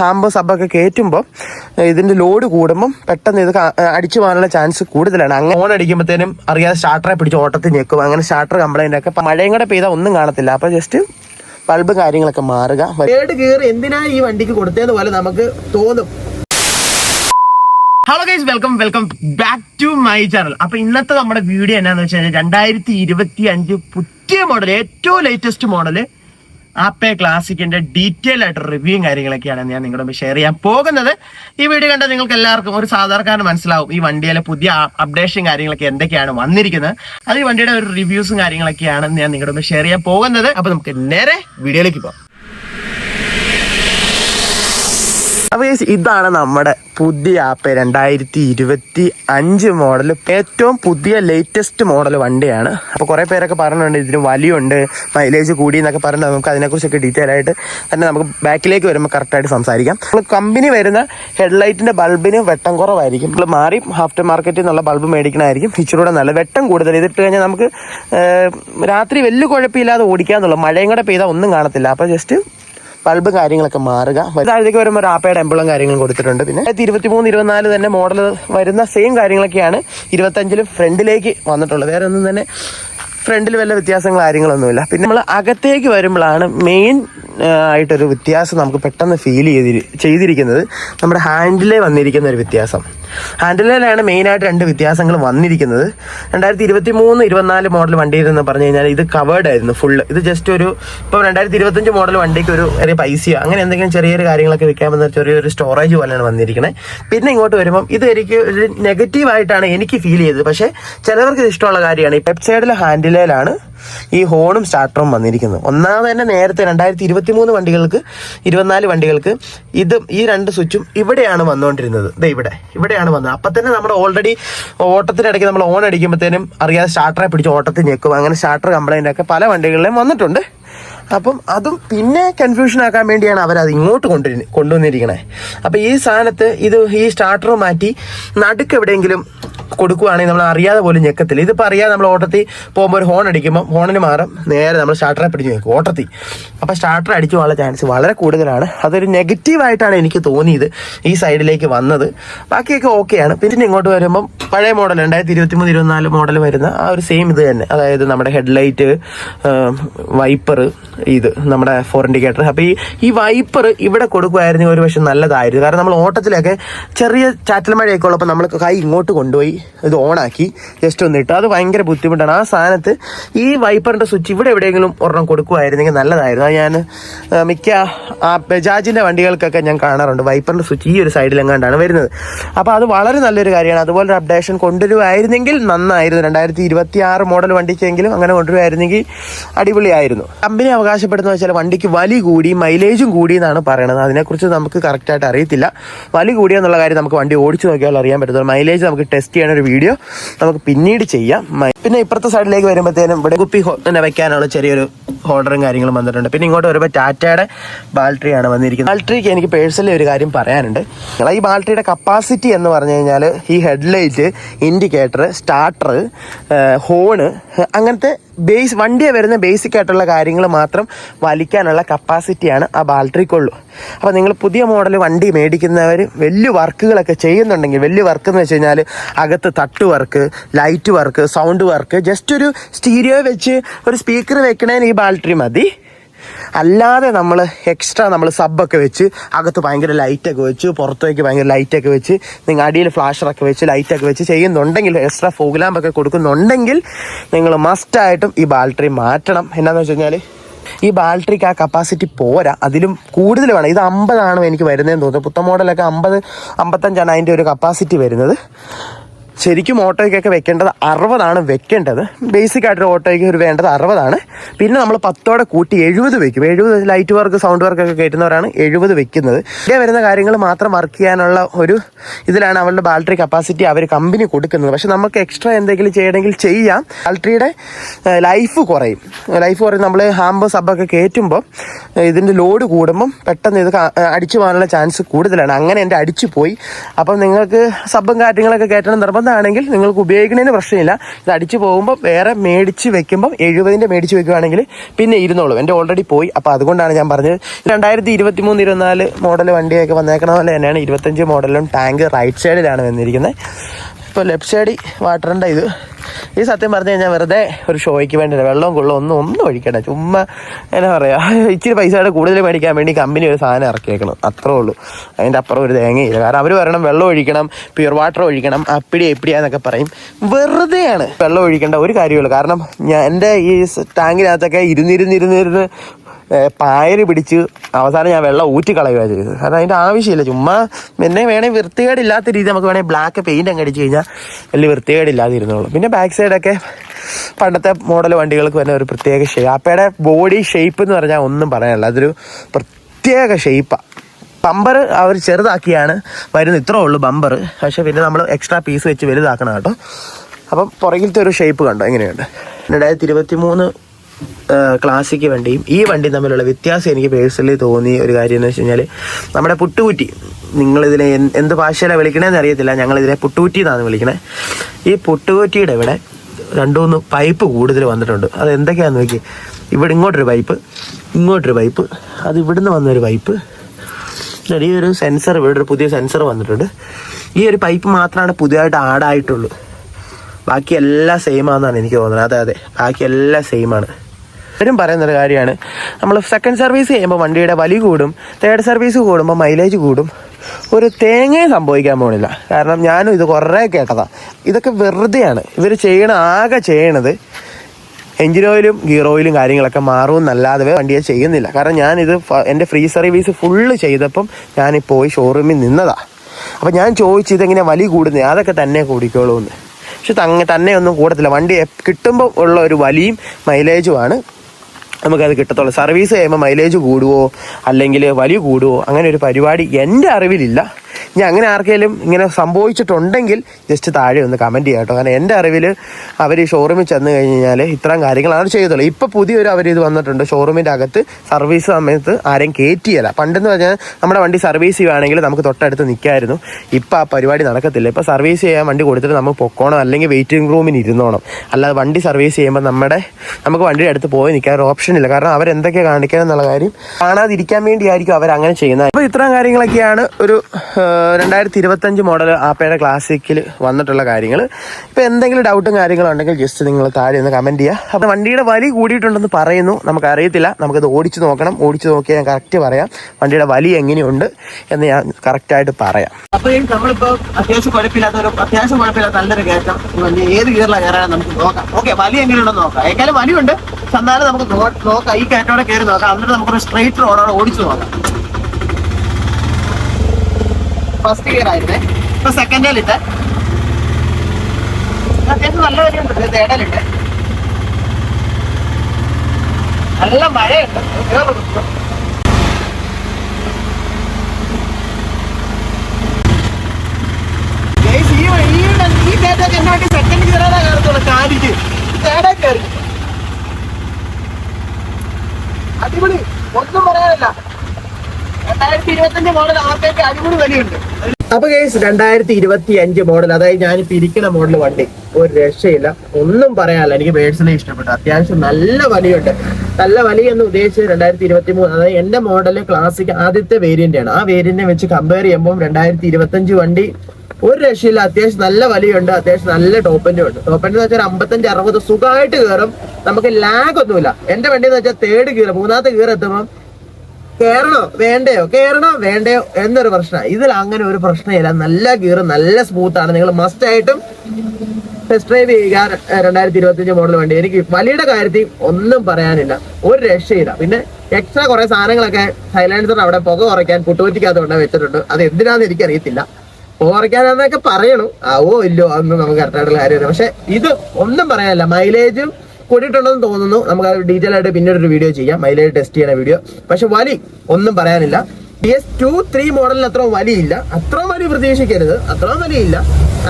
ഹാമ്പ് സബൊക്കെ കയറ്റുമ്പോൾ ഇതിന്റെ ലോഡ് കൂടുമ്പം പെട്ടെന്ന് ഇത് അടിച്ചു പോകാനുള്ള ചാൻസ് കൂടുതലാണ്. അങ്ങനെ ഓൺ അടിക്കുമ്പോഴത്തേനും അറിയാതെ സ്റ്റാർട്ടറെ പിടിച്ച് ഓട്ടത്തിൽ ഞെക്കും. അങ്ങനെ സ്റ്റാർട്ടർ കംപ്ലൈന്റ് ഒക്കെ മഴയും കൂടെ പെയ്താൽ ഒന്നും കാണത്തില്ല. അപ്പൊ ജസ്റ്റ് ബൾബ് കാര്യങ്ങളൊക്കെ മാറുക. ഏട് കയറി എന്തിനാ ഈ വണ്ടിക്ക് കൊടുത്തതെന്ന് പോലെ നമുക്ക് തോന്നും. Hello guys welcome welcome back to my channel അപ്പൊ ഇന്നത്തെ നമ്മുടെ വീഡിയോ എന്നാന്ന് വെച്ച് കഴിഞ്ഞാൽ രണ്ടായിരത്തി ഇരുപത്തി അഞ്ച് പുതിയ മോഡൽ ഏറ്റവും ലേറ്റസ്റ്റ് മോഡൽ ആപ്പേ ക്ലാസിക്കിന്റെ ഡീറ്റെയിൽ ആയിട്ട് റിവ്യൂ കാര്യങ്ങളൊക്കെയാണ് ഞാൻ നിങ്ങളുടെ ഷെയർ ചെയ്യാൻ പോകുന്നത്. ഈ വീഡിയോ കണ്ട നിങ്ങൾക്ക് എല്ലാവർക്കും ഒരു സാധാരണക്കാരൻ മനസ്സിലാവും ഈ വണ്ടിയിലെ പുതിയ അപ്ഡേഷൻ കാര്യങ്ങളൊക്കെ എന്തൊക്കെയാണ് വന്നിരിക്കുന്നത്. അത് ഈ വണ്ടിയുടെ ഒരു റിവ്യൂസും കാര്യങ്ങളൊക്കെയാണ് ഞാൻ നിങ്ങളുടെ ഷെയർ ചെയ്യാൻ പോകുന്നത്. അപ്പൊ നമുക്ക് നേരെ വീഡിയോയിലേക്ക് പോകാം. അപ്പൊ guys, ഇതാണ് നമ്മുടെ പുതിയ ആപ്പ്. രണ്ടായിരത്തി ഇരുപത്തി അഞ്ച് മോഡൽ ഏറ്റവും പുതിയ ലേറ്റസ്റ്റ് മോഡൽ വണ്ടിയാണ്. അപ്പോൾ കുറേ പേരൊക്കെ പറഞ്ഞിട്ടുണ്ട് ഇതിന് വലിയുണ്ട് മൈലേജ് കൂടി എന്നൊക്കെ പറഞ്ഞിട്ട് നമുക്ക് അതിനെക്കുറിച്ചൊക്കെ ഡീറ്റെയിൽ ആയിട്ട് തന്നെ നമുക്ക് ബാക്കിലേക്ക് വരുമ്പോൾ കറക്റ്റായിട്ട് സംസാരിക്കാം. നമ്മൾ കമ്പനി വരുന്ന ഹെഡ്ലൈറ്റിന്റെ ബൾബിന് വെട്ടം കുറവായിരിക്കും. നമ്മൾ മാറി ആഫ്റ്റർ മാർക്കറ്റിൽ നിന്നുള്ള ബൾബ് മേടിക്കണമായിരിക്കും. ഇച്ചിരൂടെ നല്ല വെട്ടം കൂടുതൽ ഇതിട്ട് കഴിഞ്ഞാൽ നമുക്ക് രാത്രി വലിയ കുഴപ്പമില്ലാതെ ഓടിക്കാമെന്നുള്ളൂ മഴയും കൂടെ പെയ്താൽ ഒന്നും കാണത്തില്ല. അപ്പോൾ ജസ്റ്റ് ബൾബ് കാര്യങ്ങളൊക്കെ മാറുക. താഴത്തേക്ക് വരുമ്പോൾ ആപ്പയുടെ എംബിളും കാര്യങ്ങളും കൊടുത്തിട്ടുണ്ട്. പിന്നെ ഇരുപത്തി മൂന്ന് ഇരുപത്തിനാല് തന്നെ മോഡൽ വരുന്ന സെയിം കാര്യങ്ങളൊക്കെയാണ് ഇരുപത്തഞ്ചിലും ഫ്രണ്ടിലേക്ക് വന്നിട്ടുള്ളത്. വേറെ ഒന്നും തന്നെ ഫ്രണ്ടിൽ വല്ല വ്യത്യാസങ്ങൾ കാര്യങ്ങളൊന്നുമില്ല. പിന്നെ നമ്മൾ അകത്തേക്ക് വരുമ്പോഴാണ് മെയിൻ ആയിട്ടൊരു വ്യത്യാസം നമുക്ക് പെട്ടെന്ന് ഫീൽ ചെയ്തി ചെയ്തിരിക്കുന്നത്. നമ്മുടെ ഹാൻഡിലേ വന്നിരിക്കുന്ന ഒരു വ്യത്യാസം. ഹാൻഡിലേലാണ് മെയിനായിട്ട് രണ്ട് വ്യത്യാസങ്ങൾ വന്നിരിക്കുന്നത്. രണ്ടായിരത്തി ഇരുപത്തി മൂന്ന് ഇരുപത്തിനാല് മോഡൽ വണ്ടിയിൽ പറഞ്ഞു കഴിഞ്ഞാൽ ഇത് കവേർഡ് ആയിരുന്നു ഫുള്ള് ഇത് ജസ്റ്റ് ഒരു ഇപ്പോൾ രണ്ടായിരത്തി ഇരുപത്തഞ്ച് മോഡൽ വണ്ടിക്ക് ഒരു ചെറിയ പൈസയോ അങ്ങനെ എന്തെങ്കിലും ചെറിയ ചെറിയ കാര്യങ്ങളൊക്കെ വെക്കാൻ പറ്റുന്ന ചെറിയൊരു സ്റ്റോറേജ് പോലെയാണ് വന്നിരിക്കുന്നത് പിന്നെ ഇങ്ങോട്ട് വരുമ്പം ഇത് എനിക്ക് ഒരു നെഗറ്റീവായിട്ടാണ് എനിക്ക് ഫീൽ ചെയ്തത്. പക്ഷേ ചിലവർക്ക് ഇഷ്ടമുള്ള കാര്യമാണ്. ഈ പെപ്സൈഡിലെ ഹാൻഡിലേലാണ് ഈ ഹോണും സ്റ്റാർട്ടറും വന്നിരിക്കുന്നത് ഒന്നാമത് തന്നെ നേരത്തെ രണ്ടായിരത്തി ഇരുപത്തി മൂന്ന് വണ്ടികൾക്ക് ഇരുപത്തിനാല് വണ്ടികൾക്ക് ഇത് ഈ രണ്ട് സ്വിച്ചും ഇവിടെയാണ് വന്നുകൊണ്ടിരുന്നത്. ദേ ഇവിടെ ഇവിടെയാണ് വന്നത്. അപ്പം തന്നെ നമ്മൾ ഓൾറെഡി ഓട്ടത്തിനിടയ്ക്ക് നമ്മൾ ഓൺ അടിക്കുമ്പോഴത്തേനും അറിയാതെ സ്റ്റാർട്ടറെ പിടിച്ച് ഓട്ടത്തിൽ ഞെക്കും. അങ്ങനെ സ്റ്റാർട്ടർ കംപ്ലൈന്റ് ഒക്കെ പല വണ്ടികളിലും വന്നിട്ടുണ്ട്. അപ്പം അതും പിന്നെ കൺഫ്യൂഷൻ ആക്കാൻ വേണ്ടിയാണ് അവർ അത് ഇങ്ങോട്ട് കൊണ്ടു കൊണ്ടുവന്നിരിക്കണേ. അപ്പം ഈ സാധനത്ത് ഇത് ഈ സ്റ്റാർട്ടർ മാറ്റി നടുക്ക് എവിടെയെങ്കിലും കൊടുക്കുവാണെങ്കിൽ നമ്മൾ അറിയാതെ പോലും ഞെക്കത്തില്ല. ഇതിപ്പോൾ അറിയാതെ നമ്മൾ ഓട്ടത്തിൽ പോകുമ്പോൾ ഒരു ഹോൺ അടിക്കുമ്പോൾ ഹോണിന് മാറും. നേരെ നമ്മൾ സ്റ്റാർട്ടറെ പിടിച്ച് നോക്കും ഓട്ടത്തിൽ. അപ്പോൾ സ്റ്റാർട്ടർ അടിച്ചു പോകാനുള്ള ചാൻസ് വളരെ കൂടുതലാണ്. അതൊരു നെഗറ്റീവായിട്ടാണ് എനിക്ക് തോന്നിയത് ഈ സൈഡിലേക്ക് വന്നത്. ബാക്കിയൊക്കെ ഓക്കെയാണ് പിന്നെ ഇങ്ങോട്ട് വരുമ്പം പഴയ മോഡൽ രണ്ടായിരത്തി ഇരുപത്തി മൂന്ന് ഇരുപത്തിനാല് മോഡൽ വരുന്ന ആ ഒരു സെയിം ഇത് തന്നെ. അതായത് നമ്മുടെ ഹെഡ്ലൈറ്റ് വൈപ്പർ ഇത് നമ്മുടെ ഫോർ ഇൻഡിക്കേറ്റർ അപ്പോൾ ഈ ഈ വൈപ്പർ ഇവിടെ കൊടുക്കുമായിരുന്നെങ്കിൽ ഒരു പക്ഷേ നല്ലതായിരുന്നു. കാരണം നമ്മൾ ഓട്ടത്തിലൊക്കെ ചെറിയ ചാറ്റൽ മഴയൊക്കെ ഉള്ളപ്പോൾ നമ്മൾ കൈ ഇങ്ങോട്ട് കൊണ്ടുപോയി. ഇത് ഓണാക്കി. ജസ്റ്റ് ഒന്ന് ഇട്ടു. അത് ഭയങ്കര ബുദ്ധിമുട്ടാണ്. ആ സാധനത്ത് ഈ വൈപ്പറിന്റെ സ്വിച്ച് ഇവിടെ എവിടെയെങ്കിലും ഒരെണ്ണം കൊടുക്കുമായിരുന്നെങ്കിൽ നല്ലതായിരുന്നു. ഞാൻ മിക്ക ആ ബജാജിന്റെ വണ്ടികൾക്കൊക്കെ ഞാൻ കാണാറുണ്ട്. വൈപ്പറിന്റെ സ്വിച്ച് ഈ ഒരു സൈഡിലെങ്ങാണ്ടാണ് വരുന്നത്. അപ്പോൾ അത് വളരെ നല്ലൊരു കാര്യമാണ്. അതുപോലൊരു അപ്ഡേഷൻ കൊണ്ടുവരുമായിരുന്നെങ്കിൽ നന്നായിരുന്നു. രണ്ടായിരത്തി ഇരുപത്തി ആറ് മോഡൽ വണ്ടിക്കെങ്കിലും അങ്ങനെ കൊണ്ടുവരുമായിരുന്നെങ്കിൽ അടിപൊളിയായിരുന്നു. കമ്പനി അവകാശപ്പെടുന്നത് വെച്ചാൽ വണ്ടിക്ക് വലി കൂടി മൈലേജും കൂടി എന്നാണ് പറയുന്നത് അതിനെക്കുറിച്ച് നമുക്ക് കറക്റ്റായിട്ട് അറിയത്തില്ല. വലി കൂടിയെന്നുള്ള കാര്യം നമുക്ക് വണ്ടി ഓടിച്ചു നോക്കിയാൽ അറിയാൻ പറ്റത്തുള്ളൂ. മൈലേജ് നമുക്ക് ടെസ്റ്റ് ചെയ്യണ ഒരു വീഡിയോ നമുക്ക് പിന്നീട് ചെയ്യാം. പിന്നെ ഇപ്പുറത്തെ സൈഡിലേക്ക് വരുമ്പോഴത്തേനും ഇവിടെ കുപ്പി തന്നെ വെക്കാനുള്ള ചെറിയൊരു ഹോൾഡറും കാര്യങ്ങളും വന്നിട്ടുണ്ട്. പിന്നെ ഇങ്ങോട്ട് വരുമ്പോൾ ടാറ്റയുടെ ബാറ്ററിയാണ് വന്നിരിക്കുന്നത്. ബാറ്ററിക്ക് എനിക്ക് പേഴ്സണലി ഒരു കാര്യം പറയാനുണ്ട്. ഈ ബാറ്ററിയുടെ കപ്പാസിറ്റി എന്ന് പറഞ്ഞു കഴിഞ്ഞാൽ ഈ ഹെഡ്ലൈറ്റ് ഇൻഡിക്കേറ്റർ സ്റ്റാർട്ടർ ഹോണ് അങ്ങനത്തെ ബേസ് വണ്ടിയെ വരുന്ന ബേസിക് ആയിട്ടുള്ള കാര്യങ്ങൾ മാത്രം വലിക്കാനുള്ള കപ്പാസിറ്റിയാണ് ആ ബാറ്ററിക്കുള്ളൂ അപ്പോൾ നിങ്ങൾ പുതിയ മോഡൽ വണ്ടി മേടിക്കുന്നവർ വലിയ വർക്കുകളൊക്കെ ചെയ്യുന്നുണ്ടെങ്കിൽ വലിയ വർക്ക് എന്ന് വെച്ച് കഴിഞ്ഞാൽ തട്ട് work light work sound work just ഒരു സ്റ്റീരിയോ വെച്ച് ഒരു സ്പീക്കർ വെക്കണേന് ഈ ബാറ്ററി മതി. അല്ലാതെ നമ്മൾ എക്സ്ട്രാ നമ്മൾ സബ്ബൊക്കെ വെച്ച് അകത്ത് ഭയങ്കര ലൈറ്റൊക്കെ വെച്ച് പുറത്തേക്ക് ഭയങ്കര ലൈറ്റൊക്കെ വെച്ച് നിങ്ങൾ അടിയിൽ ഫ്ലാഷറൊക്കെ വെച്ച് ലൈറ്റൊക്കെ വെച്ച് ചെയ്യുന്നുണ്ടെങ്കിൽ എക്സ്ട്രാ ഫോഗ് ലാമ്പൊക്കെ കൊടുക്കുന്നുണ്ടെങ്കിൽ നിങ്ങൾ മസ്റ്റായിട്ടും ഈ ബാറ്ററി മാറ്റണം. എന്നാന്ന് വെച്ച് കഴിഞ്ഞാൽ ഈ ബാറ്ററിക്ക് ആ കപ്പാസിറ്റി പോരാ. അതിലും കൂടുതൽ വേണം. ഇത് അമ്പതാണ് എനിക്ക് വരുന്നതെന്ന് തോന്നുന്നു. പുത്ത മോഡലൊക്കെ അമ്പത് അമ്പത്തഞ്ചാണ് അതിന്റെ ഒരു കപ്പാസിറ്റി വരുന്നത്. ശരിക്കും ഓട്ടോയ്ക്കൊക്കെ വെക്കേണ്ടത് അറുപതാണ് വെക്കേണ്ടത്. ബേസിക് ആയിട്ടൊരു ഓട്ടോയ്ക്ക് ഒരു വേണ്ടത് അറുപതാണ്. പിന്നെ നമ്മൾ പത്തോടെ കൂട്ടി എഴുപത് വെക്കും. എഴുപത് ലൈറ്റ് വർക്ക് സൗണ്ട് വർക്ക് ഒക്കെ കയറ്റുന്നവരാണ് എഴുപത് വെക്കുന്നത്. ഇതേ വരുന്ന കാര്യങ്ങൾ മാത്രം വർക്ക് ചെയ്യാനുള്ള ഒരു ഇതിലാണ് അവളുടെ ബാറ്ററി കപ്പാസിറ്റി അവർ കമ്പനി കൊടുക്കുന്നത്. പക്ഷെ നമുക്ക് എക്സ്ട്രാ എന്തെങ്കിലും ചെയ്യണമെങ്കിൽ ചെയ്യാം. ബാറ്ററിയുടെ ലൈഫ് കുറയും. ലൈഫ് കുറയും. നമ്മൾ ഹാമ്പ് സബൊക്കെ കയറ്റുമ്പോൾ ഇതിന്റെ ലോഡ് കൂടുമ്പം പെട്ടെന്ന് ഇത് അടിച്ചു പോകാനുള്ള ചാൻസ് കൂടുതലാണ്. അങ്ങനെ എന്റെ അടിച്ചു പോയി. അപ്പം നിങ്ങൾക്ക് സബും കാര്യങ്ങളൊക്കെ കയറ്റണം നിർബന്ധം ഉപയോഗിക്കുന്നതാണെങ്കിൽ നിങ്ങൾക്ക് ഉപയോഗിക്കുന്നതിന് പ്രശ്നമില്ല. ഇത് അടിച്ചു പോകുമ്പോൾ വേറെ മേടിച്ച് വെക്കുമ്പോൾ എഴുപതിന്റെ മേടിച്ച് വെക്കുകയാണെങ്കിൽ പിന്നെ ഇരുന്നോളും. എന്റെ ഓൾറെഡി പോയി. അപ്പോൾ അതുകൊണ്ടാണ് ഞാൻ പറഞ്ഞത്. രണ്ടായിരത്തി ഇരുപത്തി മൂന്ന് ഇരുപത്തിനാല് മോഡൽ വണ്ടിയൊക്കെ വന്നേക്കണ പോലെ തന്നെയാണ് ഇരുപത്തഞ്ച് മോഡലും ടാങ്ക് റൈറ്റ് സൈഡിലാണ് വന്നിരിക്കുന്നത്. ഇപ്പോൾ ലെഫ്റ്റ് സൈഡിൽ വാട്ടറിന്റെ ഇത് ഈ സത്യം പറഞ്ഞു കഴിഞ്ഞാൽ വെറുതെ ഒരു ഷോയ്ക്ക് വേണ്ടിയില്ല. വെള്ളവും കൊള്ളും ഒന്നും ഒന്നും ഒഴിക്കണ്ട. ചുമ്മാ എന്നാ പറയുക ഇച്ചിരി പൈസയുടെ കൂടുതൽ മേടിക്കാൻ വേണ്ടി കമ്പനി ഒരു സാധനം ഇറക്കിയേക്കണം. അത്രേ ഉള്ളൂ. അതിന്റെ അപ്പുറം ഒരു തേങ്ങയില്ല. കാരണം അവർ പറയണം വെള്ളം ഒഴിക്കണം പ്യൂർ വാട്ടർ ഒഴിക്കണം അപ്പിടി എപ്പിടിയാന്നൊക്കെ പറയും. വെറുതെയാണ് വെള്ളം ഒഴിക്കേണ്ട ഒരു കാര്യമുള്ളൂ. കാരണം ഞാൻ എന്റെ ഈ ടാങ്കിനകത്തൊക്കെ ഇരുന്നിരുന്നിരുന്നിരുന്ന് പായൽ പിടിച്ച് അവസാനം ഞാൻ വെള്ളം ഊറ്റി കളയുകയാണ് ചെയ്തത്. കാരണം അതിന്റെ ആവശ്യമില്ല. ചുമ്മാ പിന്നെ വേണേൽ വൃത്തികേടില്ലാത്ത രീതി നമുക്ക് വേണേൽ ബ്ലാക്ക് പെയിന്റ് അങ്ങ് അടിച്ച് കഴിഞ്ഞാൽ വലിയ വൃത്തികേടില്ലാതെ ഇരുന്നോളൂ പിന്നെ ബാക്ക് സൈഡൊക്കെ പണ്ടത്തെ മോഡൽ വണ്ടികൾക്ക് തന്നെ ഒരു പ്രത്യേക ഷേപ്പ് അപ്പയുടെ ബോഡി ഷേപ്പ് എന്ന് പറഞ്ഞാൽ ഒന്നും പറയാനില്ല. അതൊരു പ്രത്യേക ഷേപ്പാണ് ബമ്പർ അവർ ചെറുതാക്കിയാണ് വരുന്നത്. ഇത്രേ ഉള്ളൂ ബമ്പർ പക്ഷേ പിന്നെ നമ്മൾ എക്സ്ട്രാ പീസ് വെച്ച് വലുതാക്കണം കേട്ടോ. അപ്പം പുറകിലത്തെ ഒരു ഷേപ്പ് കണ്ടോ? എങ്ങനെയുണ്ട് രണ്ടായിരത്തി ഇരുപത്തി മൂന്ന് ക്ലാസിക് വണ്ടിയും ഈ വണ്ടിയും തമ്മിലുള്ള വ്യത്യാസം എനിക്ക് പേഴ്സണലി തോന്നിയ ഒരു കാര്യം എന്ന് വെച്ച് കഴിഞ്ഞാൽ നമ്മുടെ പുട്ടുകുറ്റി. നിങ്ങളിതിനെ എന്ത് ഭാഷയിലാണ് വിളിക്കണേന്ന് അറിയത്തില്ല. ഞങ്ങളിതിനെ പുട്ടുകുറ്റി എന്നാണ് വിളിക്കണേ. ഈ പുട്ടുകുറ്റിയുടെ ഇവിടെ രണ്ടു മൂന്ന് പൈപ്പ് കൂടുതൽ വന്നിട്ടുണ്ട്. അത് എന്തൊക്കെയാണെന്ന് നോക്കി ഇവിടെ ഇങ്ങോട്ടൊരു പൈപ്പ് ഇങ്ങോട്ടൊരു പൈപ്പ് അത് ഇവിടുന്ന് വന്നൊരു പൈപ്പ് ഈ ഒരു സെൻസർ ഇവിടെ ഒരു പുതിയ സെൻസർ വന്നിട്ടുണ്ട്. ഈ ഒരു പൈപ്പ് മാത്രമാണ് പുതിയതായിട്ട് ആഡായിട്ടുള്ളൂ ബാക്കി എല്ലാം സെയിം ആണെന്നാണ് എനിക്ക് തോന്നുന്നത്. അതെ അതെ. ബാക്കി എല്ലാം സെയിം ആണ്. ഇവരും പറയുന്ന ഒരു കാര്യമാണ്. നമ്മൾ സെക്കൻഡ് സർവീസ് ചെയ്യുമ്പോൾ വണ്ടിയുടെ വലി കൂടും തേർഡ് സർവീസ് കൂടുമ്പോൾ മൈലേജ് കൂടും. ഒരു തേങ്ങയും സംഭവിക്കാൻ പോണില്ല. കാരണം ഞാനും ഇത് കുറേ കേട്ടതാണ് ഇതൊക്കെ വെറുതെയാണ്. ഇവർ ചെയ്യണ ആകെ ചെയ്യണത് എഞ്ചിൻ ഓയിലും ഗിയർ ഓയിലും കാര്യങ്ങളൊക്കെ മാറും എന്നല്ലാതെ വണ്ടിയെ ചെയ്യുന്നില്ല. കാരണം ഞാനിത് എന്റെ ഫ്രീ സർവീസ് ഫുള്ള് ചെയ്തപ്പം ഞാൻ പോയി ഷോറൂമിൽ നിന്നതാണ് അപ്പം ഞാൻ ചോദിച്ചു ഇതെങ്ങനെ വലി കൂടുന്നത് അതൊക്കെ തന്നെ കൂടിക്കോളൂ എന്ന് പക്ഷെ തങ്ങ തന്നെ ഒന്നും കൂടത്തില്ല. വണ്ടി കിട്ടുമ്പോൾ ഉള്ള ഒരു വലിയും മൈലേജുമാണ് നമുക്കത് കിട്ടത്തുള്ളൂ. സർവീസ് ചെയ്യുമ്പോൾ മൈലേജ് കൂടുവോ അല്ലെങ്കിൽ വലിയ കൂടുവോ അങ്ങനെ ഒരു പരിപാടി എന്റെ അറിവിലില്ല. ഇനി അങ്ങനെ ആർക്കെങ്കിലും ഇങ്ങനെ സംഭവിച്ചിട്ടുണ്ടെങ്കിൽ ജസ്റ്റ് താഴെ ഒന്ന് കമന്റ് ചെയ്യാം കേട്ടോ. കാരണം എന്റെ അറിവിൽ അവർ ഈ ഷോറൂമിൽ ചെന്ന് കഴിഞ്ഞ് കഴിഞ്ഞാൽ ഇത്രയും കാര്യങ്ങളാണ് ചെയ്തുള്ളൂ. ഇപ്പോൾ പുതിയൊരു അവർ ഇത് വന്നിട്ടുണ്ട് ഷോറൂമിന്റെ അകത്ത് സർവീസ് സമയത്ത് ആരെയും കയറ്റിയല്ല പണ്ടെന്ന് പറഞ്ഞാൽ നമ്മുടെ വണ്ടി സർവീസ് ചെയ്യുകയാണെങ്കിൽ നമുക്ക് തൊട്ടടുത്ത് നിൽക്കായിരുന്നു. ഇപ്പോൾ ആ പരിപാടി നടക്കത്തില്ല. ഇപ്പോൾ സർവീസ് ചെയ്യാൻ വണ്ടി കൊടുത്തിട്ട് നമുക്ക് പൊക്കോണം അല്ലെങ്കിൽ വെയിറ്റിംഗ് റൂമിൽ ഇരുന്നോണം. അല്ലാതെ വണ്ടി സർവീസ് ചെയ്യുമ്പോൾ നമ്മുടെ നമുക്ക് വണ്ടിയുടെ അടുത്ത് പോയി നിൽക്കാൻ ഒരു ഓപ്ഷൻ ഇല്ല. കാരണം അവരെന്തൊക്കെ കാണിക്കുക എന്നുള്ള കാര്യം കാണാതിരിക്കാൻ വേണ്ടിയായിരിക്കും അവർ അങ്ങനെ ചെയ്യുന്നത്. അപ്പോൾ ഇത്രയും കാര്യങ്ങളൊക്കെയാണ് ഒരു രണ്ടായിരത്തി ഇരുപത്തഞ്ച് മോഡൽ ആപ്പയുടെ ക്ലാസിക്കിൽ വന്നിട്ടുള്ള കാര്യങ്ങൾ. ഇപ്പോൾ എന്തെങ്കിലും ഡൗട്ടും കാര്യങ്ങളും ഉണ്ടെങ്കിൽ ജസ്റ്റ് നിങ്ങൾ താഴെ ഒന്ന് കമന്റ് ചെയ്യുക അപ്പോൾ വണ്ടിയുടെ വലി കൂടിയിട്ടുണ്ടെന്ന് പറയുന്നു. നമുക്കറിയത്തില്ല. നമുക്കത് ഓടിച്ച് നോക്കണം. ഓടിച്ച് നോക്കിയാൽ ഞാൻ കറക്റ്റ് പറയാം. വണ്ടിയുടെ വലി എങ്ങനെയുണ്ട് എന്ന് ഞാൻ കറക്റ്റായിട്ട് പറയാം. അപ്പോഴും നമ്മളിപ്പോൾ നമ്മളിപ്പോ അത്യാവശ്യം കുഴപ്പമില്ലാത്ത ഒരു അത്യാവശ്യം കുഴപ്പമില്ലാത്ത നല്ലൊരു കയറ്റം. ഏത് ഗിയറിലാണ് കയറാൻ നമുക്ക് നോക്കാം. ഓക്കെ വലി എങ്ങനെയുണ്ടെന്ന് നോക്കാം. ഏക്കാലും വലിയുണ്ട്. എന്നാലും നമുക്ക് നോക്കാം. ഈ കയറ്റോടെ കയറി നോക്കാം. എന്നിട്ട് നമുക്കൊരു സ്ട്രെയിറ്റ് റോഡോടെ ഓടിച്ച് നോക്കാം. ഫസ്റ്റ് ഗിയർ ആയിരുന്നേ. ഇപ്പൊ സെക്കൻഡ് ഇട്ട് അത്യാവശ്യം നല്ല വലിയുണ്ട് തേടലുണ്ട് നല്ല മഴയുണ്ട്. ഈ കയറ്റൊക്കെ എന്നെ വേണ്ടി സെക്കൻഡ് ഗിയറാണ് കയറത്തുള്ളൂ കാലിക്ക് തേടാൻ കയറി. അടിപൊളി. ഒന്നും പറയാനില്ല. മോഡൽ അപ്പൊ കേസ് രണ്ടായിരത്തി ഇരുപത്തി അഞ്ച് മോഡൽ അതായത് ഞാൻ ഇരിക്കുന്ന മോഡൽ വണ്ടി ഒരു രക്ഷയില്ല. ഒന്നും പറയാനില്ല എനിക്ക് പേഴ്സണലി ഇഷ്ടപ്പെട്ടു. അത്യാവശ്യം നല്ല വലിയുണ്ട്. നല്ല വലിയ എന്ന് ഉദ്ദേശിച്ചത് രണ്ടായിരത്തി ഇരുപത്തി മൂന്ന് അതായത് എന്റെ മോഡൽ ക്ലാസിക് ആദ്യത്തെ വേരിയന്റ് ആണ്. ആ വേരിയന്റിനെ വെച്ച് കമ്പയർ ചെയ്യുമ്പോൾ രണ്ടായിരത്തി ഇരുപത്തി അഞ്ച് വണ്ടി ഒരു രക്ഷയില്ല. അത്യാവശ്യം നല്ല വലിയുണ്ട് അത്യാവശ്യം നല്ല ടോപ്പന്റെ ഉണ്ട്. ടോപ്പന്റെ എന്ന് വെച്ചാൽ അമ്പത്തഞ്ച് അറുപത് സുഖമായിട്ട് കയറും നമുക്ക് ലാഗ് ഒന്നുമില്ല. എന്റെ വണ്ടി എന്ന് വെച്ചാൽ തേർഡ് ഗിയർ മൂന്നാമത്തെ ഗിയർ കേറണോ? വേണ്ടയോ? കേറണോ? വേണ്ടയോ? എന്നൊരു പ്രശ്നം ഇതിൽ അങ്ങനെ ഒരു പ്രശ്നമില്ല. നല്ല ഗിയർ നല്ല സ്മൂത്ത് ആണ്. നിങ്ങൾ മസ്റ്റ് ആയിട്ടും ടെസ്റ്റ് ഡ്രൈവ് ചെയ്യുക രണ്ടായിരത്തി ഇരുപത്തിയഞ്ച് മോഡൽ വണ്ടി. എനിക്ക് വലിയുടെ കാര്യത്തിൽ ഒന്നും പറയാനില്ല. ഒരു രക്ഷയില്ല. പിന്നെ എക്സ്ട്രാ കുറെ സാധനങ്ങളൊക്കെ സൈലൻസർ അവിടെ പുക കുറയ്ക്കാൻ പുട്ടുപറ്റിക്കകത്ത് വെച്ചിട്ടുണ്ട്. അത് എന്തിനാന്ന് എനിക്കറിയത്തില്ല. പുക കുറയ്ക്കാനാന്നൊക്കെ പറയണു. ആവോ ഇല്ലോ? അതൊന്നും നമുക്ക് കറക്റ്റായിട്ടുള്ള കാര്യമില്ല പക്ഷെ ഇത് ഒന്നും പറയാനില്ല. മൈലേജും കൂടിയിട്ടുണ്ടെന്ന് തോന്നുന്നു. നമുക്ക് ആ ഡീറ്റെയിൽ ആയിട്ട് പിന്നീട് ഒരു വീഡിയോ ചെയ്യാം. മൈലേജ് ടെസ്റ്റ് ചെയ്യുന്ന വീഡിയോ പക്ഷെ വലി ഒന്നും പറയാനില്ല. ബി എസ് ടു ത്രീ മോഡലിന് അത്ര വലിയില്ല. അത്രയും വലിയ പ്രതീക്ഷിക്കരുത്. അത്രയും വലിയില്ല.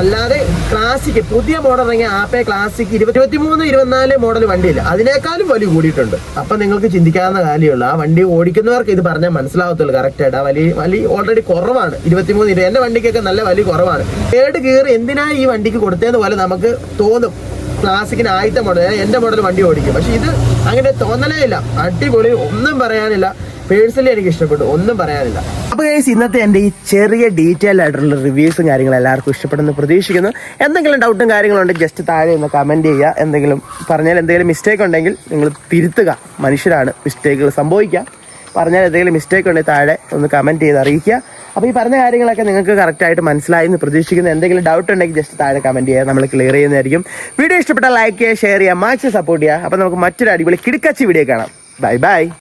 അല്ലാതെ ക്ലാസിക് പുതിയ മോഡൽ ഇറങ്ങിയ ആപ്പെ ക്ലാസിക് ഇരുപത്തി മൂന്ന് ഇരുപത്തിനാല് മോഡൽ വണ്ടിയില്ല. അതിനേക്കാളും വലിയ കൂടിയിട്ടുണ്ട്. അപ്പൊ നിങ്ങൾക്ക് ചിന്തിക്കാവുന്ന കാര്യമുള്ള. ആ വണ്ടി ഓടിക്കുന്നവർക്ക് ഇത് പറഞ്ഞാൽ മനസ്സിലാവത്തുള്ളൂ. കറക്റ്റ് ആയിട്ട്. ആ വലിയ വലിയ ഓൾറെഡി കുറവാണ്. ഇരുപത്തിമൂന്ന് ഇരുപത് എന്റെ വണ്ടിക്കൊക്കെ നല്ല വലിയ കുറവാണ്. ഏട് കീറി എന്തിനാ ഈ വണ്ടിക്ക് കൊടുത്തതെന്ന് പോലെ നമുക്ക് തോന്നും. ക്ലാസിക്കിന് ആദ്യത്തെ മോഡൽ എന്റെ മോഡൽ വണ്ടി ഓടിക്കും. പക്ഷെ ഇത് അങ്ങനെ തോന്നലേ ഇല്ല. അടിപൊളി. ഒന്നും പറയാനില്ല. പേഴ്സണലി എനിക്ക് ഇഷ്ടപ്പെട്ടു. ഒന്നും പറയാനില്ല. അപ്പൊ ഗൈസ് ഇന്നത്തെ എന്റെ ഈ ചെറിയ ഡീറ്റെയിൽ ആയിട്ടുള്ള റിവ്യൂസും കാര്യങ്ങളും എല്ലാവർക്കും ഇഷ്ടപ്പെടുന്നു പ്രതീക്ഷിക്കുന്നു. എന്തെങ്കിലും ഡൗട്ടും കാര്യങ്ങളും ഉണ്ടെങ്കിൽ ജസ്റ്റ് താഴെ ഒന്ന് കമന്റ് ചെയ്യുക. എന്തെങ്കിലും പറഞ്ഞാൽ എന്തെങ്കിലും മിസ്റ്റേക്ക് ഉണ്ടെങ്കിൽ നിങ്ങൾ തിരുത്തുക. മനുഷ്യരാണ് മിസ്റ്റേക്കുകൾ സംഭവിക്കുക. പറഞ്ഞാൽ എന്തെങ്കിലും മിസ്റ്റേക്ക് ഉണ്ടെങ്കിൽ താഴെ ഒന്ന് കമന്റ് ചെയ്ത് അറിയിക്കുക. അപ്പോൾ ഈ പറഞ്ഞ കാര്യങ്ങളൊക്കെ നിങ്ങൾക്ക് കറക്റ്റ് ആയിട്ട് മനസ്സിലായി എന്ന് പ്രതീക്ഷിക്കുന്ന. എന്തെങ്കിലും ഡൗട്ട് ഉണ്ടെങ്കിൽ ജസ്റ്റ് താഴെ കമന്റ് ചെയ്യുക നമ്മൾ ക്ലിയർ ചെയ്യുന്നതായിരിക്കും. വീഡിയോ ഇഷ്ടപ്പെട്ടാൽ ലൈക്ക് ചെയ്യുക ഷെയർ ചെയ്യുക മാക്സ് സപ്പോർട്ട് ചെയ്യുക. അപ്പോൾ നമുക്ക് മറ്റൊരു അടിപൊളി കിടക്കച്ചി വീഡിയോ കാണാം. Bye bye